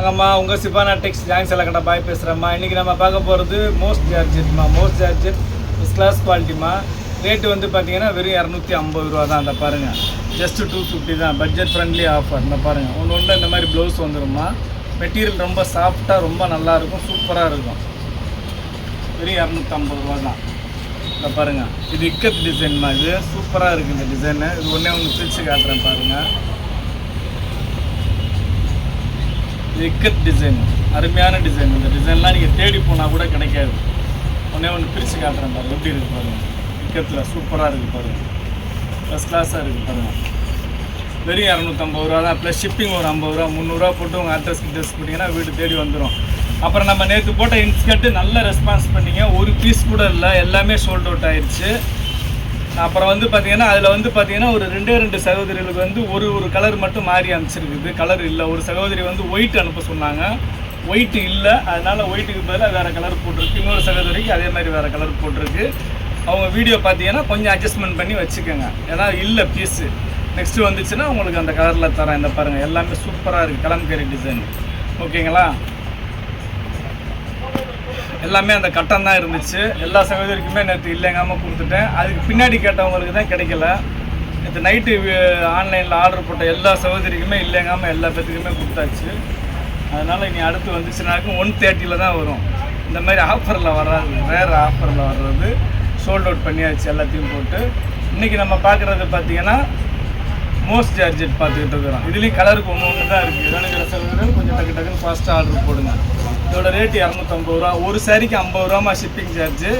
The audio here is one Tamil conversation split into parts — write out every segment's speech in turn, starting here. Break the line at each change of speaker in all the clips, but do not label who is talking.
வாங்கம்மா உங்கள் சிபானா டெக்ஸ் ஜாயின் செலக்கடா பாய் பேசுகிறேம்மா இன்றைக்கி நம்ம பார்க்க போகிறது மோஸ்ட் ஜார்ஜெட்மா மோஸ்ட் ஜார்ஜெட் ஃபஸ்ட் கிளாஸ் குவாலிட்டிமா ரேட்டு வந்து பார்த்தீங்கன்னா வெறும் இரநூத்தி ஐம்பது ரூபா தான். அந்த பாருங்கள் ஜஸ்ட்டு டூ ஃபிஃப்டி தான். பட்ஜெட் ஃப்ரெண்ட்லி ஆஃபர் இந்த பாருங்கள் ஒன்று ஒன்று இந்த மாதிரி ப்ளவுஸ் வந்துருமா மெட்டீரியல் ரொம்ப சாஃப்டாக ரொம்ப நல்லாயிருக்கும் சூப்பராக இருக்கும். வெறும் இரநூத்தம்பது ரூபா தான். இந்த பாருங்கள் இது இக்கத் டிசைன்மா இது. சூப்பராக இருக்குது இந்த டிசைனு இது ஒன்றே ஒன்று பிரித்து காட்டுறேன் பாருங்கள் இது இக்கத் டிசைன் அருமையான டிசைன் இந்த டிசைன்லாம் நீங்கள் தேடி போனால் கூட கிடைக்காது. ஒன்றே ஒன்று பிரித்து காட்டுறேன் பாருங்கள் எப்படி இருக்குது பாருங்கள் இக்கத்தில் சூப்பராக இருக்குது பாருங்கள் ஃபஸ்ட் கிளாஸாக இருக்குது பாருங்கள் வெறும் இரநூத்தம்பது ரூபா தான். ப்ளஸ் ஷிப்பிங் ஒரு ஐம்பது ரூபா முந்நூறுரூவா போட்டு உங்கள் அட்ரஸ் கிட்டஸ் போட்டிங்கன்னா வீடு தேடி வந்துடும் அப்புறம் நம்ம நேற்று போட்ட இன்ஸ்கர்ட்டு நல்ல ரெஸ்பான்ஸ் பண்ணிங்க. ஒரு பீஸ் கூட இல்லை. எல்லாமே சோல்ட் அவுட் ஆயிடுச்சு அப்புறம் வந்து பார்த்தீங்கன்னா அதில் வந்து பார்த்தீங்கன்னா ஒரு ரெண்டே ரெண்டு சகோதரிகளுக்கு வந்து ஒரு ஒரு கலர் மட்டும் மாறி அனுப்பிச்சிருக்குது. கலர் இல்லை. ஒரு சகோதரி வந்து ஒயிட் அனுப்ப சொன்னாங்க. ஒயிட் இல்லை. அதனால் ஒயிட்டுக்கு பதிலாக வேறு கலர் போட்டிருக்கு. இன்னொரு சகோதரிக்கு அதே மாதிரி வேறு கலர் போட்டிருக்கு. அவங்க வீடியோ பார்த்தீங்கன்னா கொஞ்சம் அட்ஜஸ்ட்மெண்ட் பண்ணி வச்சுக்கோங்க. ஏன்னா இல்லை பீஸு நெக்ஸ்ட்டு வந்துச்சுன்னா உங்களுக்கு அந்த கலரில் தரேன். இந்த பாருங்கள் எல்லாமே சூப்பராக இருக்குது கலம்கரி டிசைன் ஓகேங்களா எல்லாமே அந்த கட்டம் தான் இருந்துச்சு. எல்லா சகோதரிக்குமே நேற்று இல்லைங்காமல் கொடுத்துட்டேன். அதுக்கு பின்னாடி கேட்டவங்களுக்கு தான் கிடைக்கல. நேற்று நைட்டு ஆன்லைனில் ஆர்டர் போட்ட எல்லா சகோதரிக்குமே இல்லைங்காமல் எல்லா பேத்துக்குமே கொடுத்தாச்சு. அதனால் இனி அடுத்து வந்துச்சுனாக்கும் ஒன் தேர்ட்டியில் தான் வரும். இந்த மாதிரி ஆஃபரில் வராது வேறு ஆஃபரில் வர்றது சோல்ட் அவுட் பண்ணியாச்சு எல்லாத்தையும் போட்டு. இன்றைக்கி நம்ம பார்க்குறது பார்த்தீங்கன்னா மோஸ்ட் ஜார்ஜெட் பார்த்துக்கிட்டு இருக்கிறோம். இதுலேயும் கலருக்கு ஒன்று ஒன்று தான் இருக்குது வேணுங்கிற சகோதரர்கள் கொஞ்சம் டக்கு டக்குன்னு ஃபாஸ்ட்டாக ஆர்டர் போடுங்க. இதோட ரேட் இரநூத்தம்பது ரூபா. ஒரு சாரிக்கு ஐம்பது ரூபாமா ஷிப்பிங் சார்ஜு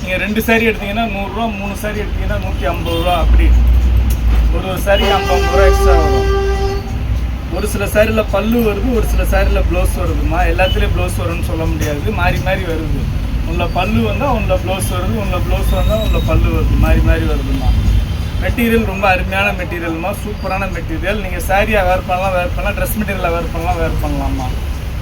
நீங்கள் ரெண்டு சாரி எடுத்தீங்கன்னா நூறுரூவா மூணு சாரி எடுத்தீங்கன்னா நூற்றி ஐம்பது ரூபா. அப்படி ஒரு ஒரு சாரிக்கு ஐம்பது ரூபா எக்ஸ்ட்ரா வரும். ஒரு சில சாரியில் பல்லு வருது ஒரு சில சாரியில் ப்ளவுஸ் வருதுமா எல்லாத்துலேயும் ப்ளவுஸ் வரும்னு சொல்ல முடியாது. மாறி மாறி வருது. உள்ள பல்லு வந்தால் உள்ள ப்ளவுஸ் வருது உள்ள ப்ளவுஸ் வந்தால் உள்ள பல்லு வருது. மாறி மாறி வருதுமா மெட்டீரியல் ரொம்ப அருமையான மெட்டீரியல்மா சூப்பரான மெட்டீரியல் நீங்கள் சாரியாக வேர் பண்ணலாம் வேர் பண்ணலாம். ட்ரெஸ் மெட்டீரியலாக வேர் பண்ணலாம் வேர் பண்ணலாமா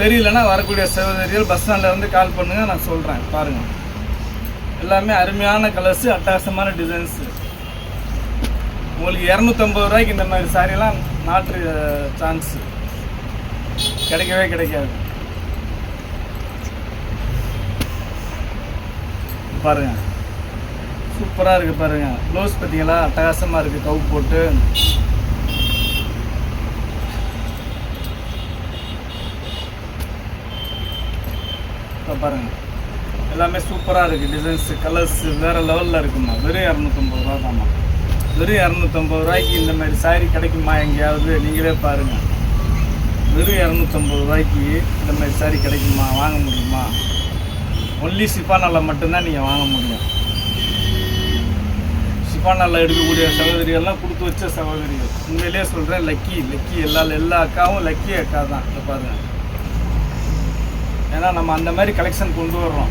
தெரியலன்னா வரக்கூடிய சகோதரிகள் பஸ் ஸ்டாண்ட்லேருந்து கால் பண்ணுங்கள் நான் சொல்கிறேன் பாருங்கள் எல்லாமே அருமையான கலர்ஸு அட்டகாசமான டிசைன்ஸு உங்களுக்கு இரநூத்தம்பது ரூபாய்க்கு இந்த மாதிரி சாரியெல்லாம் நாட்டு சான்ஸு கிடைக்கவே கிடைக்காது. பாருங்க. சூப்பராக இருக்குது பாருங்க. ப்ளவுஸ் பார்த்தீங்களா? அட்டகாசமாக இருக்குது கவு போட்டு. இப்போ பாருங்கள் எல்லாமே சூப்பராக இருக்குது டிசைன்ஸு கலர்ஸு வேறு லெவலில் இருக்குமா? வெறும் இரநூத்தம்பது ரூபா தாம்மா வெறும் இரநூத்தம்பது ரூபாய்க்கு இந்த மாதிரி சாரி கிடைக்குமா எங்கேயாவது? நீங்களே பாருங்கள் வெறும் இரநூத்தம்பது ரூபாய்க்கு இந்த மாதிரி சாரி கிடைக்குமா? வாங்க முடியுமா? ஒன்லி சிப்பானாவில் மட்டும்தான் நீங்கள் வாங்க முடியும். சிப்பானாவில் எடுக்கக்கூடிய சகோதரிகள்லாம் கொடுத்து வச்ச சகோதரிகள். உண்மையிலேயே சொல்கிறேன் லக்கி லக்கி எல்லா எல்லா அக்காவும் லக்கி அக்கா தான் இதை பாருங்கள் ஏன்னா நம்ம அந்த மாதிரி கலெக்ஷன் கொண்டு வர்றோம்.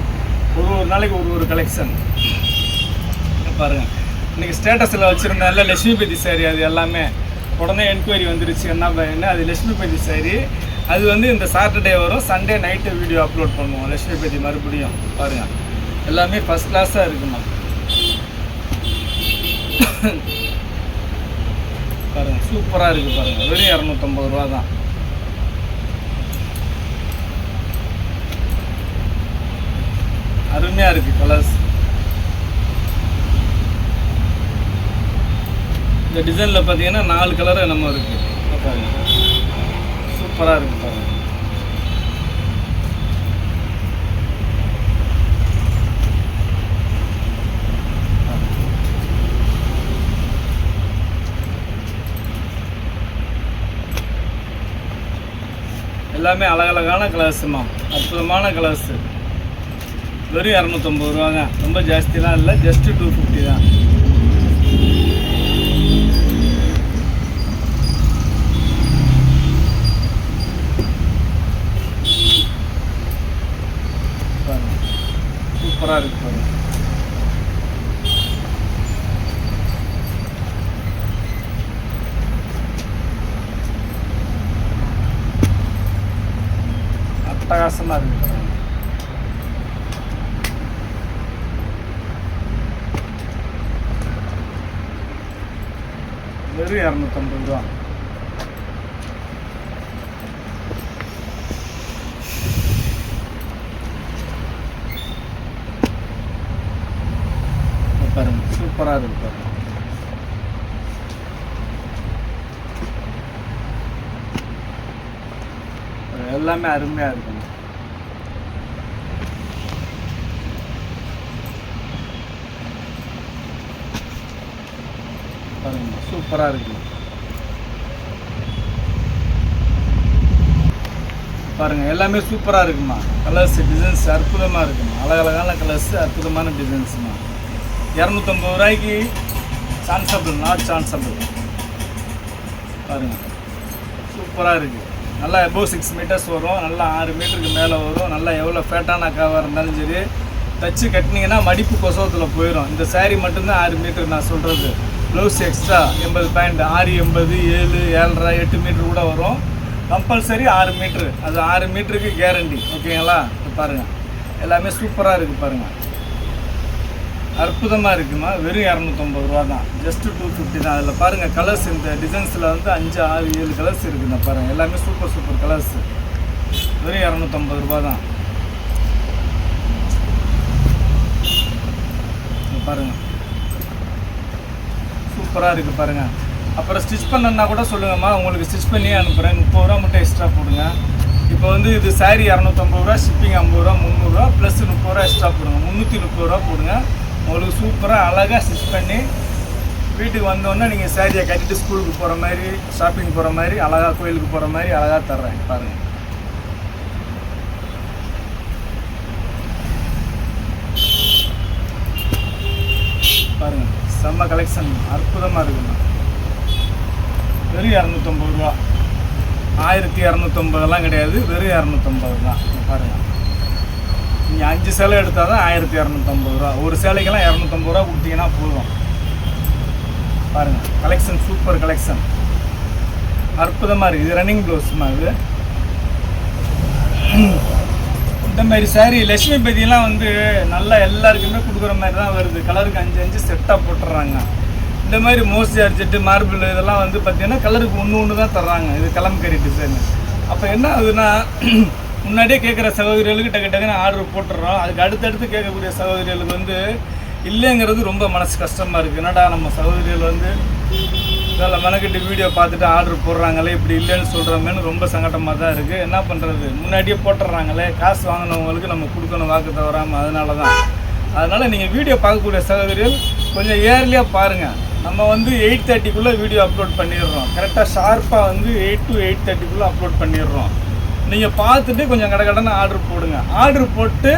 ஒரு ஒரு நாளைக்கு ஒரு ஒரு கலெக்ஷன் பாருங்கள் இன்றைக்கி ஸ்டேட்டஸில் வச்சுருந்தால லட்சுமிபதி சாரி அது எல்லாமே. உடனே என்கொயரி வந்துருச்சு. என்ன என்ன அது லட்சுமிபதி சாரி அது வந்து இந்த சாட்டர்டே வரும். சண்டே நைட்டு வீடியோ அப்லோட் பண்ணுவோம் லட்சுமிபதி மறுபடியும். பாருங்கள் எல்லாமே ஃபஸ்ட் கிளாஸாக இருக்குமா? பாருங்கள் சூப்பராக இருக்குது பாருங்கள் வெறும் இரநூத்தம்பது ரூபா தான் அருமையாக இருக்குது கலர்ஸ் இந்த டிசைனில் பார்த்தீங்கன்னா நாலு கலர் என்னமோ இருக்குது சூப்பராக இருக்குது பாருங்க. எல்லாமே அழகழகான கலர்ஸுமா அற்புதமான colours sorry ya nu tambah rumahnya, tambah justilah, lagi. வெறும் இரநூத்தம்பது ரூபா. பாருங்க சூப்பராக இருக்கு பாருங்க. எல்லாமே அருமையாக இருக்கும் பாருங்க சூப்பராக இருக்கு. பாருங்க எல்லாமே சூப்பராக இருக்குமா? கலர்ஸ் டிசைன்ஸ் அற்புதமாக இருக்குமா? அழகழகான கலர்ஸ் அற்புதமான டிசைன்ஸ்மா இரநூத்தம்பது ரூபாய்க்கு சான்சபிள் நாட் சான்சபிள் பாருங்க சூப்பராக இருக்குது நல்லா எபோவ் சிக்ஸ் மீட்டர்ஸ் வரும் நல்லா ஆறு மீட்டருக்கு மேலே வரும் நல்லா எவ்வளோ ஃபேட்டான அக்காவாக இருந்தாலும் சரி தச்சு கட்டினீங்கன்னா மடிப்பு கொசவத்தில் போயிடும் இந்த சேரீ மட்டும்தான் ஆறு மீட்டர் நான் சொல்கிறது ப்ளவுஸ் எக்ஸ்ட்ரா எண்பது பாயிண்ட் ஆறு எண்பது ஏழு ஏழரை எட்டு மீட்ரு கூட வரும். கம்பல்சரி ஆறு மீட்ரு அது ஆறு மீட்டருக்கு கேரண்டி ஓகேங்களா பாருங்கள் எல்லாமே சூப்பராக இருக்குது பாருங்கள் அற்புதமாக இருக்குமா? வெறும் இரநூத்தம்பது ரூபா தான். ஜஸ்ட்டு டூ ஃபிஃப்டி தான். அதில் பாருங்கள் கலர்ஸ் இந்த டிசைன்ஸில் வந்து அஞ்சு ஆறு ஏழு கலர்ஸ் இருக்குதுண்ணா பாருங்கள் எல்லாமே சூப்பர் சூப்பர் கலர்ஸ் வெறும் இரநூத்தம்பது ரூபா தான். பாருங்கள் சூப்பராக இருக்குது பாருங்கள் அப்புறம் ஸ்டிச் பண்ணணுன்னா கூட சொல்லுங்கம்மா உங்களுக்கு ஸ்டிச் பண்ணியே அனுப்புகிறேன் முப்பது ரூபா மட்டும் எக்ஸ்ட்ரா போடுங்க. இப்போ வந்து இது சாரீ இரநூத்தம்பது ரூபா ஷிப்பிங் ஐம்பது ரூபா முந்நூறுரூவா ப்ளஸ் முப்பது ரூபா எக்ஸ்ட்ரா போடுங்க. முந்நூற்றி முப்பது ரூபா போடுங்க. உங்களுக்கு சூப்பராக அழகாக ஸ்டிச் பண்ணி வீட்டுக்கு வந்தோடனே நீங்கள் சாரியை கட்டிட்டு ஸ்கூலுக்கு போகிற மாதிரி ஷாப்பிங் போகிற மாதிரி அழகாக கோயிலுக்கு போகிற மாதிரி அழகாக தர்றேன். பாருங்கள் பாருங்க கலெக்ஷன் அற்புதமாக இருக்குண்ணா. வெறும் இரநூத்தம்பது ரூபா. ஆயிரத்தி இரநூத்தொம்பதெல்லாம் கிடையாது வெறும் இரநூத்தம்பது தான். பாருங்கள் நீங்கள் அஞ்சு சேலை எடுத்தால் தான் ஆயிரத்தி இரநூத்தம்பது ரூபா. ஒரு சேலைக்கெல்லாம் இரநூத்தம்பது ரூபா கொடுத்தீங்கன்னா போதும். பாருங்க. கலெக்ஷன் சூப்பர் கலெக்ஷன் அற்புதமாக இருக்குது இது ரன்னிங் ப்ளவுஸ்மா இது? இந்த மாதிரி சாரி லட்சுமி பதியெல்லாம் வந்து நல்லா எல்லாருக்குமே கொடுக்குற மாதிரி தான் வருது. கலருக்கு அஞ்சு அஞ்சு செட்டாக போட்டுறாங்க. இந்த மாதிரி மோஸ்ட் ஜார்ஜெட்டு மார்பிள் இதெல்லாம் வந்து பார்த்தீங்கன்னா கலருக்கு ஒன்று ஒன்று தான் தர்றாங்க. இது கலம்கரி டிசைன் அப்போ என்ன ஆகுதுன்னா முன்னாடியே கேட்குற சகோதரிகளுக்கு டக்கு டக்குன்னு ஆர்டர் போட்டுடுறோம். அதுக்கு அடுத்தடுத்து கேட்கக்கூடிய சகோதரிகளுக்கு வந்து இல்லைங்கிறது ரொம்ப மனசு கஷ்டமாக இருக்குது என்னடா நம்ம சகோதரிகள் வந்து இதில் மெனக்கிட்டு வீடியோ பார்த்துட்டு ஆர்டர் போடுறாங்களே இப்படி இல்லைன்னு சொல்கிறோமேனு ரொம்ப சங்கடமாக தான் இருக்குது என்ன பண்ணுறது முன்னாடியே போட்டுடுறாங்களே. காசு வாங்கினவங்களுக்கு நம்ம கொடுக்கணும் வாக்கு தவறாமல் அதனால தான் அதனால் நீங்கள் வீடியோ பார்க்கக்கூடிய சகோதரிகள் கொஞ்சம் ஏர்லியாக பாருங்கள் நம்ம வந்து எயிட் தேர்ட்டிக்குள்ளே வீடியோ அப்லோட் பண்ணிடுறோம். கரெக்டாக ஷார்ப்பாக வந்து எயிட் டு எயிட் தேர்ட்டிக்குள்ளே அப்லோட் பண்ணிடுறோம். நீங்கள் பார்த்துட்டு கொஞ்சம் கடகடன்னு ஆர்டர் போடுங்க. ஆர்டர் போட்டு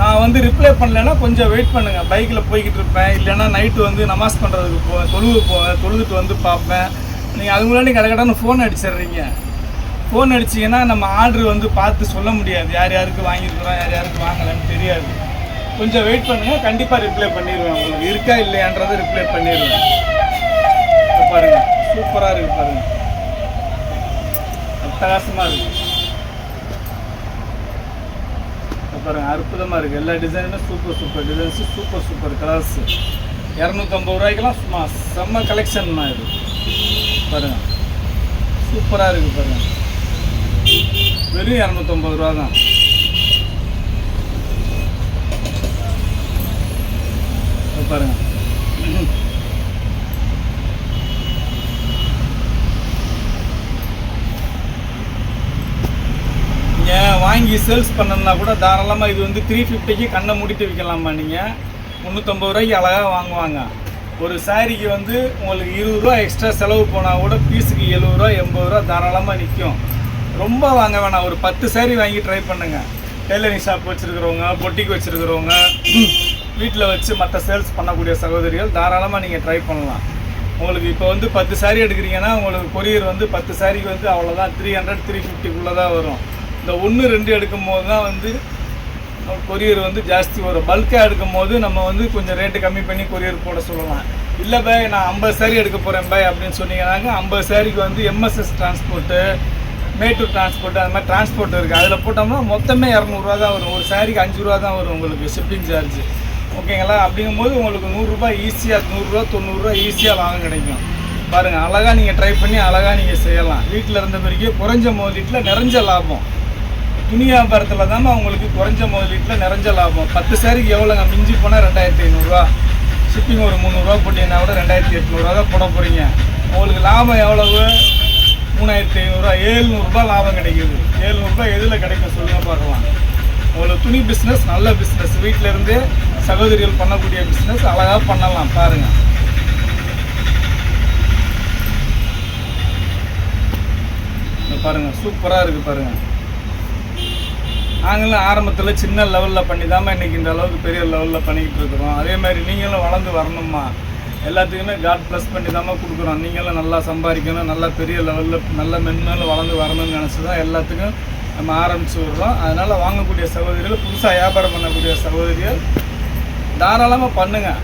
நான் வந்து ரிப்ளை பண்ணலைன்னா கொஞ்சம் வெயிட் பண்ணுங்கள் பைக்கில் போய்கிட்டு இருப்பேன். இல்லைன்னா நைட்டு வந்து நமாஸ் பண்ணுறதுக்கு போவேன் தொழுவு போவேன் தொழுதுட்டு வந்து பார்ப்பேன். நீங்கள் அது முன்னாடி கடகடன்னு ஃபோன் அடிச்சிடுறீங்க. ஃபோன் அடிச்சிங்கன்னா நம்ம ஆர்டர் வந்து பார்த்து சொல்ல முடியாது. யார் யாருக்கு வாங்கியிருக்கிறோம் யார் யாருக்கு வாங்கலைன்னு தெரியாது. கொஞ்சம் வெயிட் பண்ணுங்கள் கண்டிப்பாக ரிப்ளை பண்ணிடுவேன் உங்களுக்கு. இருக்கா இல்லையான்றதை ரிப்ளை பண்ணிடுவேன். பாருங்கள் சூப்பராக இருக்குது பாருங்கள் அட்டகாசமாக இருக்குது பாருங்கள் பாருங்க அற்புதமாக இருக்குது எல்லா டிசைனுமே super super designs super super colours இரநூத்தம்பது ரூபாய்க்கெல்லாம் சும்மா செம்ம கலெக்ஷன் தான் இது. பாருங்க. சூப்பராக இருக்குது பாருங்க. வெறும் இரநூத்தம்பது ரூபா தான் பாருங்கள் பாருங்க நீங்கள் வாங்கி சேல்ஸ் பண்ணணும்னா கூட தாராளமாக இது வந்து த்ரீ ஃபிஃப்டிக்கு கண்ணை மூடிட்டு விற்கலாமா நீங்கள் முந்நூற்றம்பது ரூபாய்க்கு அழகாக வாங்குவாங்க. ஒரு சாரிக்கு வந்து உங்களுக்கு இருபது ரூபா எக்ஸ்ட்ரா செலவு போனால் கூட பீஸுக்கு எழுபது ரூபா எண்பது ரூபா தாராளமாக நிற்கும் ரொம்ப வாங்க வேணாம். ஒரு பத்து சாரி வாங்கி ட்ரை பண்ணுங்க. டெய்லரிங் ஷாப் வச்சுருக்கிறவங்க பொட்டிக் வச்சுருக்கிறவங்க வீட்டில் வச்சு மற்ற சேல்ஸ் பண்ணக்கூடிய சகோதரிகள் தாராளமாக நீங்கள் ட்ரை பண்ணலாம். உங்களுக்கு இப்போ வந்து பத்து சாரி எடுக்கிறீங்கன்னா உங்களுக்கு கொரியர் வந்து பத்து சாரிக்கு வந்து அவ்வளோதான் த்ரீ ஹண்ட்ரட் த்ரீ ஃபிஃப்டிக்குள்ளே தான் வரும். இந்த ஒன்று ரெண்டு எடுக்கும் போது தான் வந்து கொரியர் வந்து ஜாஸ்தி வரும். பல்காக எடுக்கும் போது நம்ம வந்து கொஞ்சம் ரேட்டு கம்மி பண்ணி கொரியர் போட சொல்லலாம். இல்லை பாய் நான் ஐம்பது சாரி எடுக்க போகிறேன் பாய் அப்படின்னு சொன்னீங்கன்னாங்க ஐம்பது சாரிக்கு வந்து எம்எஸ்எஸ் டிரான்ஸ்போர்ட்டு மேட்டூர் டிரான்ஸ்போர்ட் அது மாதிரி டிரான்ஸ்போர்ட் இருக்குது அதில் போட்டோம்னா மொத்தமே இரநூறுவா தான் வரும். ஒரு சாரிக்கு அஞ்சு ரூபா தான் வரும் உங்களுக்கு ஷிப்பிங் சார்ஜ் ஓகேங்களா அப்படிங்கும்போது உங்களுக்கு நூறுரூபா ஈஸியாக நூறுரூவா தொண்ணூறுரூவா ஈஸியாக லாபம் கிடைக்கும். பாருங்கள் அழகாக நீங்கள் ட்ரை பண்ணி அழகாக நீங்கள் செய்யலாம். வீட்டில் இருந்த பிறகு குறைஞ்ச முதலீட்டில் நிறைஞ்ச லாபம். துணி வியாபாரத்தில் தானே அவங்களுக்கு குறைஞ்ச முதலீட்டில் நிறைஞ்ச லாபம். பத்து சாரிக்கு எவ்வளோங்க மிஞ்சி போனால் ரெண்டாயிரத்தி ஐநூறுரூவா ஷிப்பிங் ஒரு முந்நூறுரூவா போட்டிங்கன்னா கூட ரெண்டாயிரத்தி எட்நூறுரூவா தான் போட போகிறீங்க உங்களுக்கு லாபம் எவ்வளவு? மூணாயிரத்தி ஐநூறுரூவா ஏழ்நூறுபா லாபம் கிடைக்குது. ஏழ்நூறுபா எதில் கிடைக்கும் சொல்லுங்க பார்க்கலாம். உங்களுக்கு துணி பிஸ்னஸ் நல்ல பிஸ்னஸ் வீட்டில் இருந்தே சகோதரிகள் பண்ணக்கூடிய பிஸ்னஸ் அழகாக பண்ணலாம். பாருங்கள் பாருங்கள் சூப்பராக இருக்குது பாருங்கள் நாங்களும் ஆரம்பத்தில் சின்ன லெவலில் பண்ணி தாம்மா இன்றைக்கி இந்த அளவுக்கு பெரிய லெவலில் பண்ணிக்கிட்டு இருக்கிறோம். அதே மாதிரி நீங்களும் வளர்ந்து வரணும்மா. எல்லாத்துக்குமே காட் ப்ளஸ் பண்ணி தாம்மா கொடுக்குறோம். நீங்களும் நல்லா சம்பாதிக்கணும். நல்லா பெரிய லெவலில் நல்ல மென்மேலும் வளர்ந்து வரணும்னு நினச்சி தான் எல்லாத்துக்கும் நம்ம ஆரம்பிச்சு விடுறோம். அதனால் வாங்கக்கூடிய சகோதரிகள் புதுசாக வியாபாரம் பண்ணக்கூடிய சகோதரிகள் தாராளமாக பண்ணுங்கள்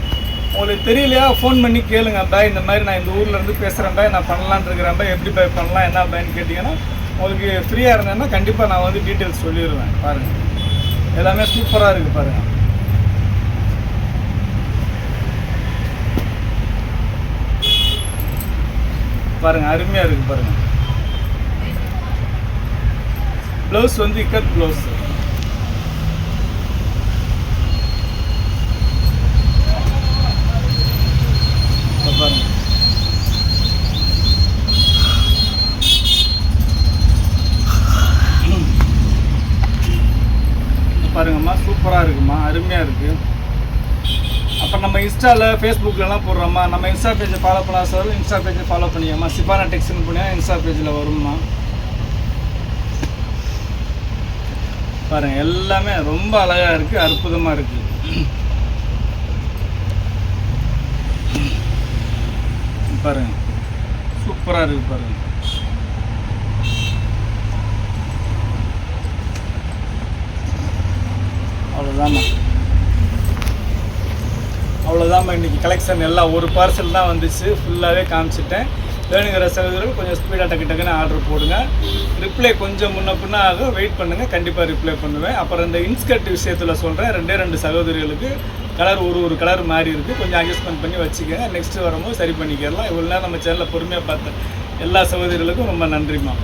உங்களுக்கு தெரியலையா? ஃபோன் பண்ணி கேளுங்க. பாய் இந்த மாதிரி நான் இந்த ஊர்லேருந்து பேசுகிறேன் பாய் நான் பண்ணலான் இருக்கிறேன். பாய் எப்படி பாய் பண்ணலாம்? என்ன பாய்ன்னு கேட்டிங்கன்னா உங்களுக்கு ஃப்ரீயாக இருந்தேன்னா கண்டிப்பாக நான் வந்து டீட்டெயில்ஸ் சொல்லிடுவேன் பாருங்கள் எல்லாமே சூப்பராக இருக்குது பாருங்கள் பாருங்கள் அருமையாக இருக்குது பாருங்கள் ப்ளவுஸ் வந்து இக்கட் ப்ளவுஸ் பாருங்க பாருங்கம்மா சூப்பராக இருக்குமா? அருமையாக இருக்குது அப்போ நம்ம இன்ஸ்டாவில் ஃபேஸ்புக்கிலலாம் போடுறோம்மா நம்ம இன்ஸ்டா பேஜை ஃபாலோ பண்ணலாம் சார் இன்ஸ்டா பேஜை ஃபாலோ பண்ணியாம்மா சிபானா டெக்ஸ்ட்னு பண்ணியா? இன்ஸ்டா பேஜில் வரும்மா பாருங்கள் எல்லாமே ரொம்ப அழகாக இருக்குது அற்புதமாக இருக்குது பாருங்க சூப்பராக இருக்குது பாருங்க. அவ்வளோதாம்மா அவ்வளோதாம்மா இன்றைக்கி கலெக்ஷன் எல்லாம் ஒரு பார்சல் தான் வந்துச்சு. ஃபுல்லாகவே காமிச்சிட்டேன். வேணுங்கிற சகோதரர்கள் கொஞ்சம் ஸ்பீடாக டக்கு டக்குன்னு ஆர்டர் போடுங்க. ரிப்ளை கொஞ்சம் முன்ன பின்ன ஆகும் வெயிட் பண்ணுங்கள் கண்டிப்பாக ரிப்ளை பண்ணுவேன். அப்புறம் இந்த இன்ஸ்கர்ட் விஷயத்தில் சொல்கிறேன் ரெண்டே ரெண்டு சகோதரிகளுக்கு கலர் ஒரு ஒரு கலர் மாறி இருக்குது கொஞ்சம் அட்ஜஸ்ட்மெண்ட் பண்ணி வச்சுக்கோங்க. நெக்ஸ்ட் வரும்போது சரி பண்ணிக்கிறலாம். இவ்வளோ நேரம் நம்ம சேனலில் பொறுமையாக பார்த்தேன் எல்லா சகோதரிகளுக்கும் ரொம்ப நன்றிம்மா.